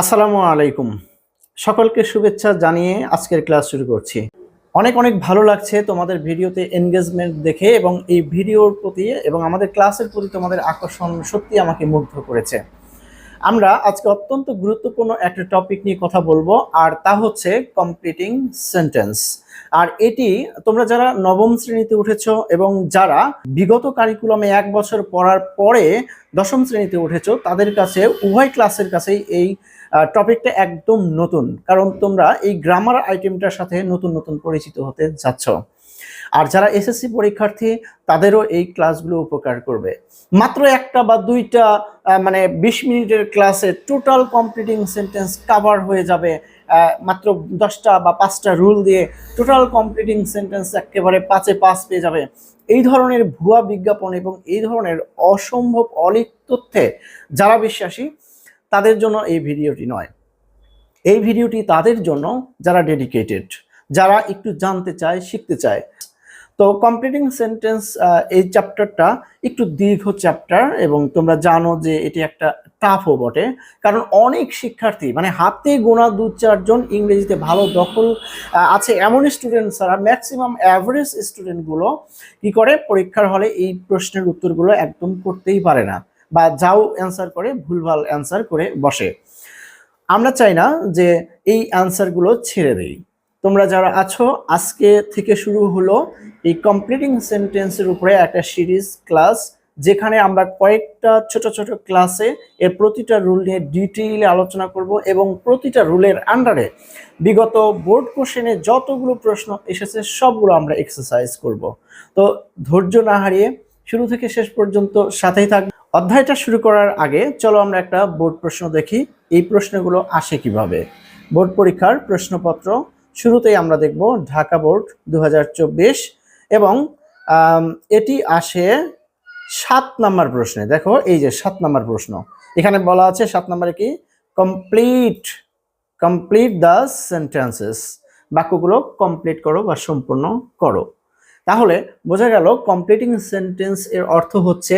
আসসালামু আলাইকুম। সকলকে শুভেচ্ছা জানিয়ে আজকের ক্লাস শুরু করছি। অনেক অনেক ভালো লাগছে তোমাদের ভিডিওতে এনগেজমেন্ট দেখে এবং এই ভিডিওর প্রতি এবং আমাদের ক্লাসের প্রতি তোমাদের আকর্ষণ সত্যি আমাকে মুগ্ধ করেছে। আমরা আজকে অত্যন্ত গুরুত্বপূর্ণ একটা টপিক নিয়ে কথা বলব, আর তা হচ্ছে কমপ্লিটিং সেন্টেন্স আর এটি তোমরা যারা নবম শ্রেণীতে উঠেছো এবং যারা বিগত কারিকুলামে এক বছর পড়ার পরে দশম শ্রেণীতে উঠেছো, তাদের কাছে, উভয় ক্লাসের কাছেই এই টপিকটা একদম নতুন। কারণ তোমরা এই গ্রামার আইটেমটার সাথে নতুন নতুন পরিচিত হতে যাচ্ছ। আর যারা এসএসসি পরীক্ষার্থী, তাদেরও এই ক্লাসগুলো উপকার করবে। মাত্র একটা বা দুইটা মানে বিশ মিনিটের ক্লাসে টোটাল কমপ্লিটিং সেন্টেন্স কাভার হয়ে যাবে মাত্র দশটা বা পাঁচটা রুল দিয়ে টোটাল কমপ্লিটিং সেন্টেন্স একেবারে পাঁচে পাঁচ পেয়ে যাবে। এই ধরনের ভুয়া বিজ্ঞাপন এবং এই ধরনের অসম্ভব অলিক তথ্যে যারা বিশ্বাসী, তাদের জন্য এই ভিডিওটি নয়। এই ভিডিওটি তাদের জন্য যারা ডেডিকেটেড যারা একটু জানতে চায়, শিখতে চায় তো কমপ্লিটিং সেন্টেন্স এই চ্যাপ্টারটা একটু দীর্ঘ চ্যাপ্টার এবং তোমরা জানো যে এটি একটা টাফও বটে। কারণ অনেক শিক্ষার্থী মানে হাতে গোনা দু চারজন ইংরেজিতে ভালো দখল আছে এমন স্টুডেন্ট ছাড়া ম্যাক্সিমাম অ্যাভারেজ স্টুডেন্টগুলো কি করে? পরীক্ষার হলে এই প্রশ্নের উত্তরগুলো একদম করতেই পারে না বা যাও অ্যান্সার করে, ভুলভাল অ্যান্সার করে বসে। আমরা চাই না যে এই অ্যান্সারগুলো ছেড়ে দেই। তোমরা যারা আছো, আজকে থেকে শুরু হলো এই কমপ্লিটিং সেন্টেন্সের উপরে একটা সিরিজ ক্লাস যেখানে আমরা কয়েকটা ছোট ছোট ক্লাসে এর প্রতিটা রুল নিয়ে ডিটেইলে আলোচনা করব এবং প্রতিটা রুলের আন্ডারে বিগত বোর্ড কোশ্চেনে যতগুলো প্রশ্ন এসেছে, সবগুলো আমরা এক্সারসাইজ করব। তো ধৈর্য না হারিয়ে শুরু থেকে শেষ পর্যন্ত সাথেই থাক। অধ্যায়টা শুরু করার আগে চলো আমরা একটা বোর্ড প্রশ্ন দেখি। এই প্রশ্নগুলো আসে কীভাবে? বোর্ড পরীক্ষার প্রশ্নপত্র শুরুতেই আমরা দেখব ঢাকা বোর্ড দু হাজার চব্বিশ এবং এটি আসে সাত নাম্বার প্রশ্নে। দেখো, এই যে সাত নাম্বার প্রশ্ন। এখানে বলা আছে সাত নাম্বারে কি? কমপ্লিট কমপ্লিট দ্য সেন্টেন্সেস বাক্যগুলো কমপ্লিট করো বা সম্পূর্ণ করো। তাহলে বোঝা গেল কমপ্লিটিং সেন্টেন্স এর অর্থ হচ্ছে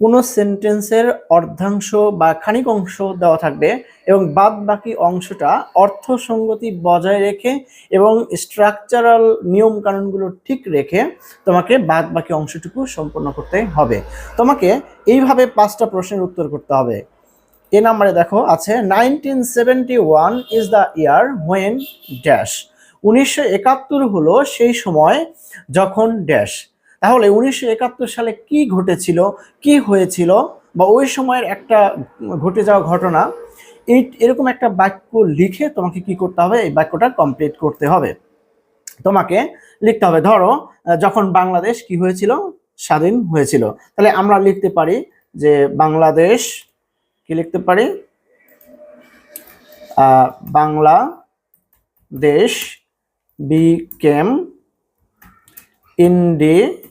কোনো সেন্টেন্সের অর্ধাংশ বা খানিক অংশ দেওয়া থাকবে এবং বাদ বাকি অংশটা অর্থসঙ্গতি বজায় রেখে এবং স্ট্রাকচারাল নিয়ম কানুনগুলো ঠিক রেখে তোমাকে বাদ বাকি অংশটুকু সম্পন্ন করতে হবে। তোমাকে এইভাবে পাঁচটা প্রশ্নের উত্তর করতে হবে। এ নাম্বারে দেখো, আছে nineteen seventy one is the year when dash উনিশশো একাত্তর হলো সেই সময় যখন ড্যাশ তাহলে উনিশশো একাত্তর সালে কি ঘটেছিল? কি হয়েছিল? বা ওই সময়ের একটা ঘটে যাওয়া ঘটনা, এই এরকম একটা বাক্য লিখে তোমাকে কি করতে হবে? এই বাক্যটা কমপ্লিট করতে হবে। তোমাকে লিখতে হবে, ধরো, যখন বাংলাদেশ কি হয়েছিল? স্বাধীন হয়েছিল। তাহলে আমরা লিখতে পারি যে বাংলাদেশ, কি লিখতে পারি? বাংলাদেশ বিকেম ইন্ডিপেন্ডেন্ট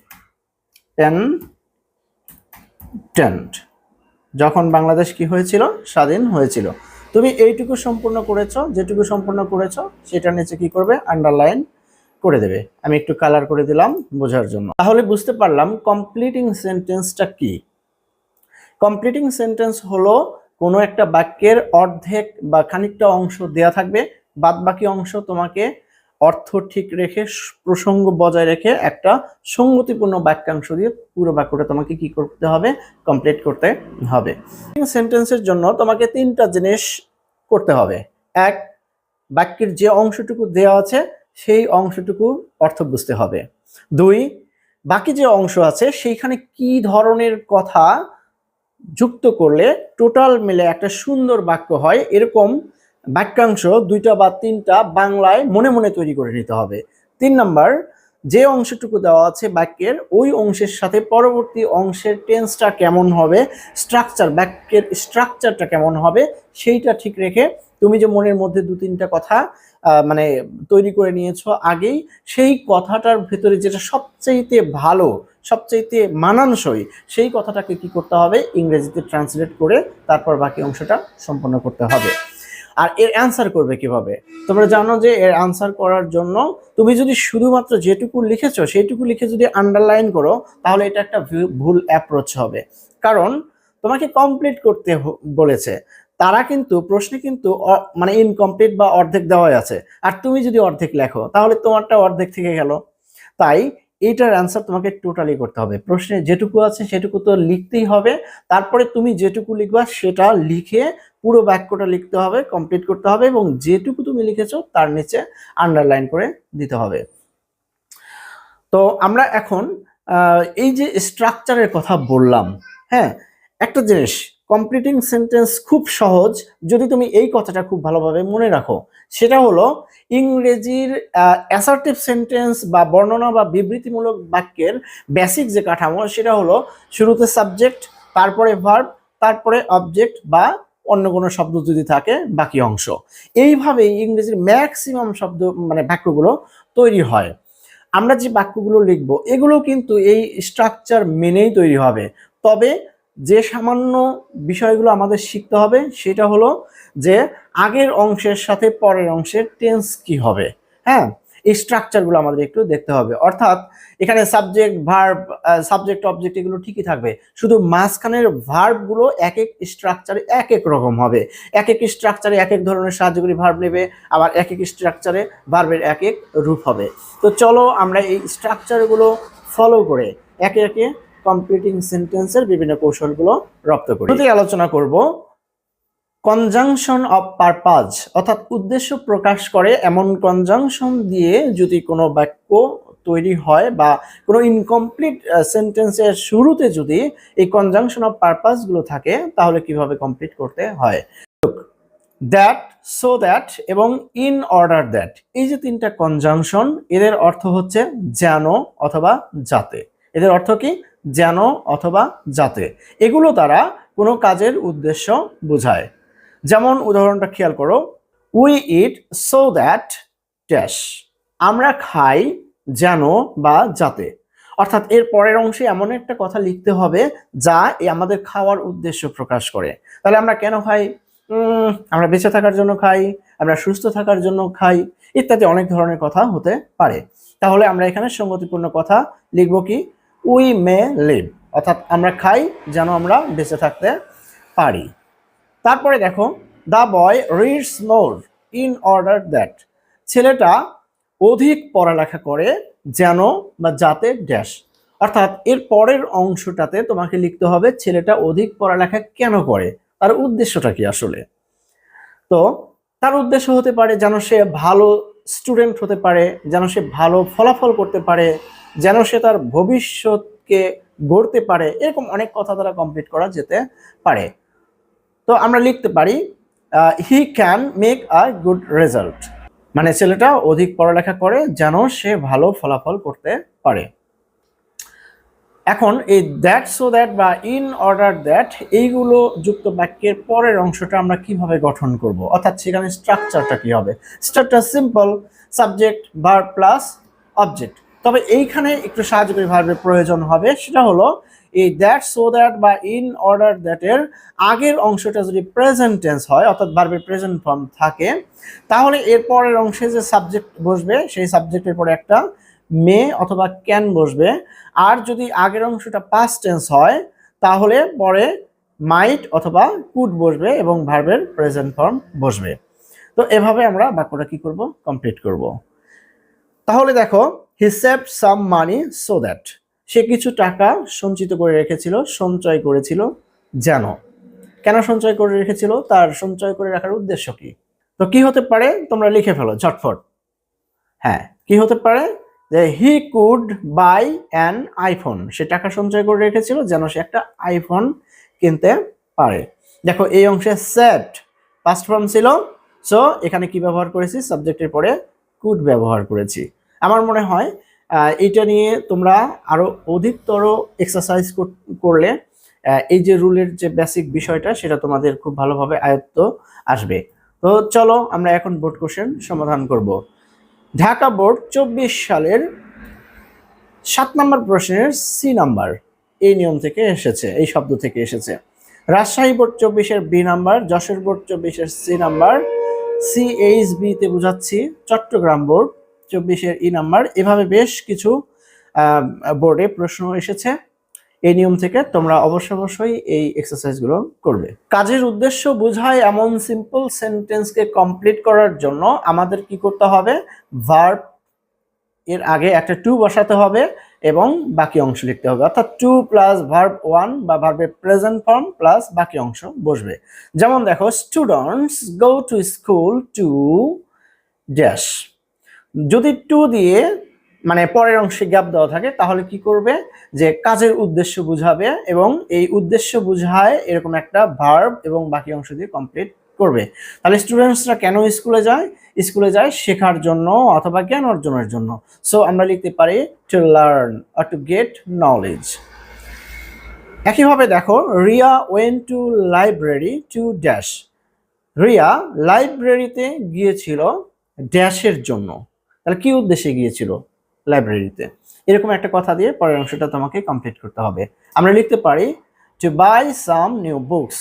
যখন বাংলাদেশ কি হয়েছিল? স্বাধীন হয়েছিল। তুমি এইটুকু সম্পূর্ণ করেছ, যেটুকু সম্পূর্ণ করেছ, সেটার নিচে কি করবে? আন্ডারলাইন করে দেবে। আমি একটু কালার করে দিলাম বোঝার জন্য। তাহলে বুঝতে পারলাম কমপ্লিটিং সেন্টেন্সটা কি। কমপ্লিটিং সেন্টেন্স হলো কোনো একটা বাক্যের অর্ধেক বা খানিকটা অংশ দেয়া থাকবে বাদ বাকি অংশ তোমাকে অর্থ ঠিক রেখে, প্রসঙ্গ বজায় রেখে একটা সঙ্গতিপূর্ণ বাক্যাংশ দিয়ে পুরো বাক্যটা তোমাকে কি করতে হবে? কমপ্লিট করতে হবে। সেন্টেন্সের জন্য তোমাকে তিনটা জিনিস করতে হবে। এক, বাক্যের যে অংশটুকু দেওয়া আছে, সেই অংশটুকু অর্থ বুঝতে হবে। দুই, বাকি যে অংশ আছে, সেইখানে কি ধরনের কথা যুক্ত করলে টোটাল মিলে একটা সুন্দর বাক্য হয়, এরকম বাক্যাংশ দুইটা বা তিনটা বাংলায় মনে মনে তৈরি করে নিতে হবে। তিন নাম্বার, যে অংশটুকু দেওয়া আছে বাক্যের, ওই অংশের সাথে পরবর্তী অংশের টেন্সটা কেমন হবে স্ট্রাকচার বাক্যের স্ট্রাকচারটা কেমন হবে, সেইটা ঠিক রেখে তুমি যে মনের মধ্যে দু তিনটা কথা মানে তৈরি করে নিয়েছো আগেই, সেই কথাটার ভেতরে যেটা সবচাইতে ভালো, সবচাইতে মানানসই, সেই কথাটাকে কি করতে হবে, ইংরেজিতে ট্রান্সলেট করে তারপর বাকি অংশটা সম্পন্ন করতে হবে। আর এর অ্যান্সার করবে কীভাবে? তোমরা জানো যে এর অ্যান্সার করার জন্য তুমি যদি শুধুমাত্র যেটুকু লিখেছো, সেইটুকু লিখে যদি আন্ডারলাইন করো, তাহলে এটা একটা ভুল অ্যাপ্রোচ হবে। কারণ তোমাকে কমপ্লিট করতে বলেছে। তারা কিন্তু, প্রশ্নে কিন্তু মানে ইনকমপ্লিট বা অর্ধেক দেওয়াই আছে। আর তুমি যদি অর্ধেক লেখো, তাহলে তোমারটা অর্ধেক থেকে গেল। তাই এইটার অ্যান্সার তোমাকে টোটালি করতে হবে। প্রশ্নে যেটুকু আছে সেটুকু তো লিখতেই হবে। তারপরে তুমি যেটুকু লিখবা সেটা লিখে পুরো বাক্যটা লিখতে হবে কমপ্লিট করতে হবে এবং যেটুকু তুমি লিখেছো তার নিচে আন্ডারলাইন করে দিতে হবে। তো আমরা এখন এই যে স্ট্রাকচারের কথা বললাম হ্যাঁ একটা জিনিস কমপ্লিটিং সেন্টেন্স খুব সহজ, যদি তুমি এই কথাটা খুব ভালোভাবে মনে রাখো। সেটা হলো, ইংরেজির অ্যাসার্টিভ সেন্টেন্স বা বর্ণনা বা বিবৃতিমূলক বাক্যের বেসিক যে কাঠামো, সেটা হলো শুরুতে সাবজেক্ট তারপরে ভার্ব তারপরে অবজেক্ট বা অন্য কোনো শব্দ যদি থাকে, বাকি অংশ। এইভাবেই ইংরেজির ম্যাক্সিমাম শব্দ মানে বাক্যগুলো তৈরি হয়। আমরা যে বাক্যগুলো লিখব, এগুলো কিন্তু এই স্ট্রাকচার মেনেই তৈরি হবে। তবে যে সামান্য বিষয়গুলো আমাদের শিখতে হবে, সেটা হলো যে আগের অংশের সাথে পরের অংশের টেন্স কি হবে। হ্যাঁ এই স্ট্রাকচারগুলো আমাদের একটু দেখতে হবে। অর্থাৎ এখানে সাবজেক্ট ভার্ব সাবজেক্ট অবজেক্ট এগুলো ঠিকই থাকবে। শুধু মাঝখানের ভার্বগুলো এক এক স্ট্রাকচারে এক এক রকম হবে। এক এক স্ট্রাকচারে এক এক ধরনের সাহায্যকারী ভার্ব নেবে, আবার এক এক স্ট্রাকচারে ভার্বের এক এক রূপ হবে। তো চলো আমরা এই স্ট্রাকচারগুলো ফলো করে একে একে কমপ্লিটিং সেন্টেন্সের বিভিন্ন কৌশলগুলো রপ্ত করি। শুরুতেই আলোচনা করব কনজাংশন অফ পারপাজ অর্থাৎ উদ্দেশ্য প্রকাশ করে এমন কনজাংশন দিয়ে যদি কোনো বাক্য তৈরি হয় বা কোনো ইনকমপ্লিট সেন্টেন্সের শুরুতে যদি এই কনজাংশন অফ পারপাসগুলো থাকে, তাহলে কীভাবে কমপ্লিট করতে হয়? দ্যাট সো দ্যাট এবং ইন অর্ডার দ্যাট এই যে তিনটা কনজাংশন এদের অর্থ হচ্ছে যেন অথবা যাতে। এদের অর্থ কি? যেন অথবা যাতে। এগুলো দ্বারা কোনো কাজের উদ্দেশ্য বোঝায়। যেমন উদাহরণটা খেয়াল করো we eat so that dash আমরা খাই যেন বা যাতে। অর্থাৎ এর পরের অংশে এমন একটা কথা লিখতে হবে যা এই আমাদের খাওয়ার উদ্দেশ্য প্রকাশ করে। তাহলে আমরা কেন খাই? আমরা বেঁচে থাকার জন্য খাই, আমরা সুস্থ থাকার জন্য খাই, ইত্যাদি অনেক ধরনের কথা হতে পারে। তাহলে আমরা এখানে সঙ্গতিপূর্ণ কথা লিখব কি? উই মে লিভ, অর্থাৎ আমরা খাই যেন আমরা বেঁচে থাকতে পারি। তারপরে দেখো the boy reads more in order that ছেলেটা অধিক পড়ালেখা করে যেন বা যাতে ড্যাশ। অর্থাৎ এর পরের অংশটাতে তোমাকে লিখতে হবে ছেলেটা অধিক পড়ালেখা কেন করে, তার উদ্দেশ্যটা কি আসলে? তো তার উদ্দেশ্য হতে পারে যেন সে ভালো স্টুডেন্ট হতে পারে, যেন সে ভালো ফলাফল করতে পারে যেন সে তার ভবিষ্যৎকে গড়তে পারে। এরকম অনেক কথা দ্বারা কমপ্লিট করা যেতে পারে। তো আমরা লিখতে পারি he can make a good result মানে ছেলেটা অধিক পড়ালেখা করে যেন সে ভালো ফলাফল করতে পারে। এখন এই দ্যাট সো দ্যাট বা ইন অর্ডার দ্যাট এইগুলো যুক্ত বাক্যের পরের অংশটা আমরা কীভাবে গঠন করব? অর্থাৎ সেখানে স্ট্রাকচারটা কি হবে? Structure simple subject verb plus object তবে এইখানে একটু সাহায্যকারী ভার্বের প্রয়োজন হবে, সেটা হলো এই দ্যাট সো দ্যাট বা ইন অর্ডার দ্যাটের আগের অংশটা যদি প্রেজেন্ট টেন্স হয়, অর্থাৎ ভার্বের প্রেজেন্ট ফর্ম থাকে, তাহলে এর পরের অংশে যে সাবজেক্ট বসবে, সেই সাবজেক্টের পরে একটা মে অথবা ক্যান বসবে। আর যদি আগের অংশটা পাস্ট টেন্স হয়, তাহলে পরে মাইট অথবা কুড বসবে এবং ভার্বের প্রেজেন্ট ফর্ম বসবে। তো এভাবে আমরা বাক্যটা কি করব? কমপ্লিট করব। তাহলে দেখো he save some money so that সে কিছু টাকা সঞ্চিত করে রেখেছিল, সঞ্চয় করেছিল যেন। কেন সঞ্চয় করে রেখেছিল? তার সঞ্চয় করে রাখার উদ্দেশ্য কি? তো কি হতে পারে? তোমরা লিখে ফেলো, ঝটফট। হ্যাঁ কি হতে পারে? যে he could buy an iPhone সে টাকা সঞ্চয় করে রেখেছিল যেন সে একটা আইফোন কিনতে পারে। দেখো, এই অংশে সেট পাস্ট ফর্ম ছিল। সো এখানে কি ব্যবহার করেছি? সাবজেক্টের পরে কুড ব্যবহার করেছি। আমার মনে হয় এটা নিয়ে তোমরা আরও অধিকতর এক্সারসাইজ করলে এই যে রুলের যে বেসিক বিষয়টা, সেটা তোমাদের খুব ভালোভাবে আয়ত্ত আসবে। তো চলো আমরা এখন বোর্ড কোশ্চেন সমাধান করব। ঢাকা বোর্ড চব্বিশ সালের সাত নম্বর প্রশ্নের সি নাম্বার এই নিয়ম থেকে এসেছে, এই শব্দ থেকে এসেছে। রাজশাহী বোর্ড চব্বিশের বি নাম্বার যশোর বোর্ড চব্বিশের সি নাম্বার সি এইচ বিতে বোঝাচ্ছি, চট্টগ্রাম বোর্ড চব্বিশের ই নাম্বার। এভাবে বেশ কিছু বোর্ডে প্রশ্ন এসেছে। এই নিয়ম থেকে তোমরা অবশ্য অবশ্যই এই এক্সারসাইজগুলো করবে। কাজের উদ্দেশ্য বোঝায় এমন সিম্পল সেন্টেন্সকে কমপ্লিট করার জন্য আমাদের কি করতে হবে? ভার্ব এর আগে একটা টু বসাতে হবে এবং বাকি অংশ লিখতে হবে। অর্থাৎ টু প্লাস ভার্ব ওয়ান বা ভার্বের প্রেজেন্ট ফর্ম প্লাস বাকি অংশ বসবে। যেমন দেখো students go to school to dash যদি টু দিয়ে মানে পরের অংশে গ্যাপ দেওয়া থাকে, তাহলে কি করবে? যে কাজের উদ্দেশ্য বুঝাবে এবং এই উদ্দেশ্য বুঝায় এরকম একটা ভার্ব এবং বাকি অংশ দিয়ে কমপ্লিট করবে। তাহলে স্টুডেন্টসরা কেন স্কুলে যায়? স্কুলে যায় শেখার জন্য অথবা জ্ঞান অর্জনের জন্য। সো আমরা লিখতে পারি টু লার্ন আর টু গেট নলেজ একইভাবে দেখো, Ria went to library to dash Ria লাইব্রেরিতে গিয়েছিল ড্যাশের জন্য। তাহলে কি উদ্দেশ্যে গিয়েছিল লাইব্রেরিতে এরকম একটা কথা দিয়ে পরের অংশটা তোমাকে কমপ্লিট করতে হবে। আমরা লিখতে পারি to buy some new books